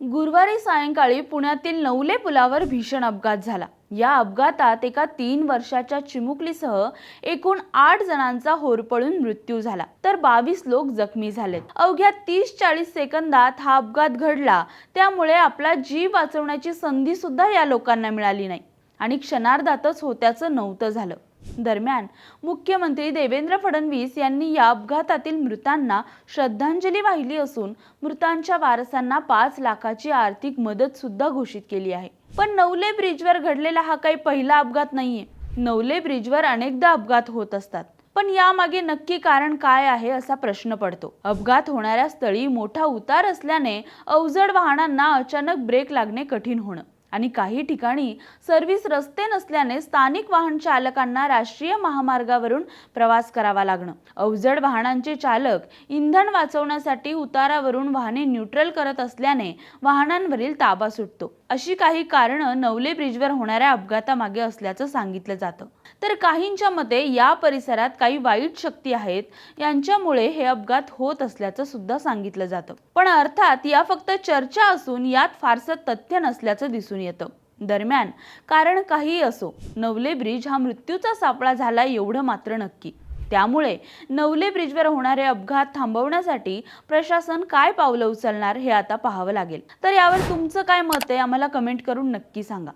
गुरुवारी सायंकाळी पुण्यातील नवले पुलावर भीषण अपघात झाला. या अपघातात एका तीन वर्षाच्या चिमुकलीसह एकूण आठ जणांचा होरपळून मृत्यू झाला तर बावीस लोक जखमी झालेत. अवघ्या तीस चाळीस सेकंदात हा अपघात घडला त्यामुळे आपला जीव वाचवण्याची संधी सुद्धा या लोकांना मिळाली नाही आणि क्षणार्धातच होत्याचं नव्हतं झालं. दरम्यान मुख्यमंत्री देवेंद्र फडणवीस यांनी या अपघातातील मृतांना श्रद्धांजली वाहिली असून मृतांच्या वारसांना पाच लाखाची आर्थिक मदत सुद्धा घोषित केली आहे. पण नवले ब्रिजवर घडलेला हा काही पहिला अपघात नाहीये. नवले ब्रिजवर अनेकदा अपघात होत असतात. पण यामागे नक्की कारण काय आहे असा प्रश्न पडतो. अपघात होणाऱ्या स्थळी मोठा उतार असल्याने अवजड वाहनांना अचानक ब्रेक लागणे कठीण होणं. आणि काही ठिकाणी सर्व्हिस रस्ते नसल्याने स्थानिक वाहन चालकांना राष्ट्रीय महामार्गावरून प्रवास करावा लागणं. अवजड वाहनांचे चालक इंधन वाचवण्यासाठी उतारावरून वाहने न्यूट्रल करत असल्याने वाहनांवरील ताबा सुटतो. अशी काही कारणं नवले ब्रिजवर होणाऱ्या अपघातामागे असल्याचं सांगितलं जातं. तर काहींच्या मते या परिसरात काही वाईट शक्ती आहेत यांच्यामुळे हे अपघात होत असल्याचं सुद्धा सांगितलं जातं. पण अर्थात या फक्त चर्चा असून यात फारसं तथ्य नसल्याचं दिसून येतं. दरम्यान कारण काहीही असो नवले ब्रिज हा मृत्यूचा सापळा झाला एवढं मात्र नक्की. त्यामुळे नवले ब्रिजवर होणारे अपघात थांबवण्यासाठी प्रशासन काय पावलं उचलणार हे आता पाहावं लागेल. तर यावर तुमचं काय मत आहे? आम्हाला कमेंट करून नक्की सांगा.